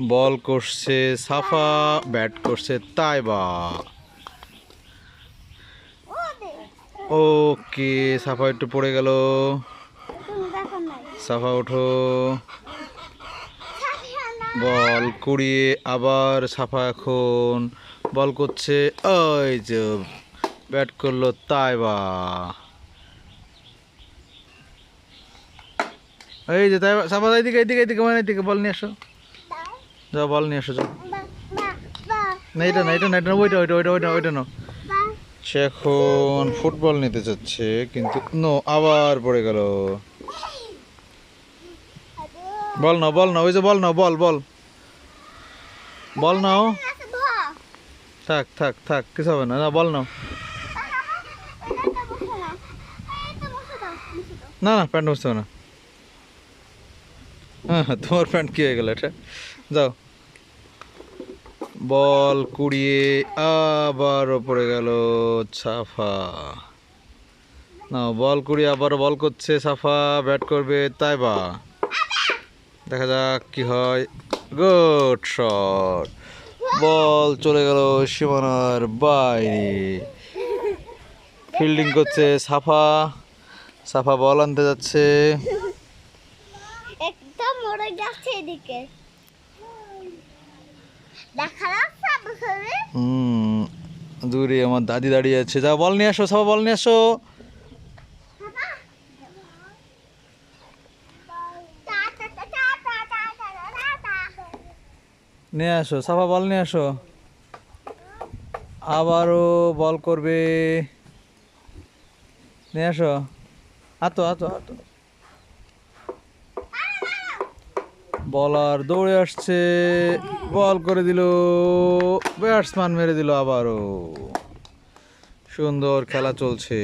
বল করছে, সাফা ব্যাট করছে তাইবা। ওকে, সাফা একটু পড়ে গেল। সাফা ওঠো। বল কুড়িয়ে আবার সাফা এখন। বল করছে, ওই যে ব্যাট করল তাইবা। এই যে তাইবা, সাফা এইদিকে এদিকে এইদিকে মানে এদিকে বল নিয়ে আসো। যাও বল নিয়ে আসো যাও। না এটা না এটা না এটা ওইটা ওইটা ওইটা ওইটা ওইটা না সে এখন ফুটবল নিতে চাচ্ছে কিন্তু নো আবার পড়ে গেল। বল না বল না ওই যে বল না বল বল। বল নাও। আচ্ছা ভা থাক থাক থাক কিছু হবে না না বল নাও। না না না প্যান্ট বুঝতে হবে না। হ্যাঁ তোমার প্যান্ট কি হয়ে গেল এটা? যাও। বল কুড়িয়ে আবার পড়ে গেল সাফা না বল কুড়িয়ে আবার বল করছে সাফা ব্যাট করবে, তাই বা? দেখা যাক কি হয়। Good shot. বল চলে গেল সীমানার বাইরে। ফিল্ডিং করছে সাফা সাফা বল আনতে যাচ্ছে। একদম মরে যাচ্ছে এদিকে। দেখা যাচ্ছে আপনাদের হুম দূরে আমার দাদি দাঁড়িয়ে আছে। যা বল নিয়ে আসো সাফা বল নিয়ে আসো। নিয়ে আসো সাফা বল নিয়ে আসো। আবারও বল করবে। নিয়ে আসো। আতো আতো আতো বলার দৌড়ে আসছে। বল করে দিল। ব্যাটসম্যান মেরে দিল আবারও। সুন্দর খেলা চলছে।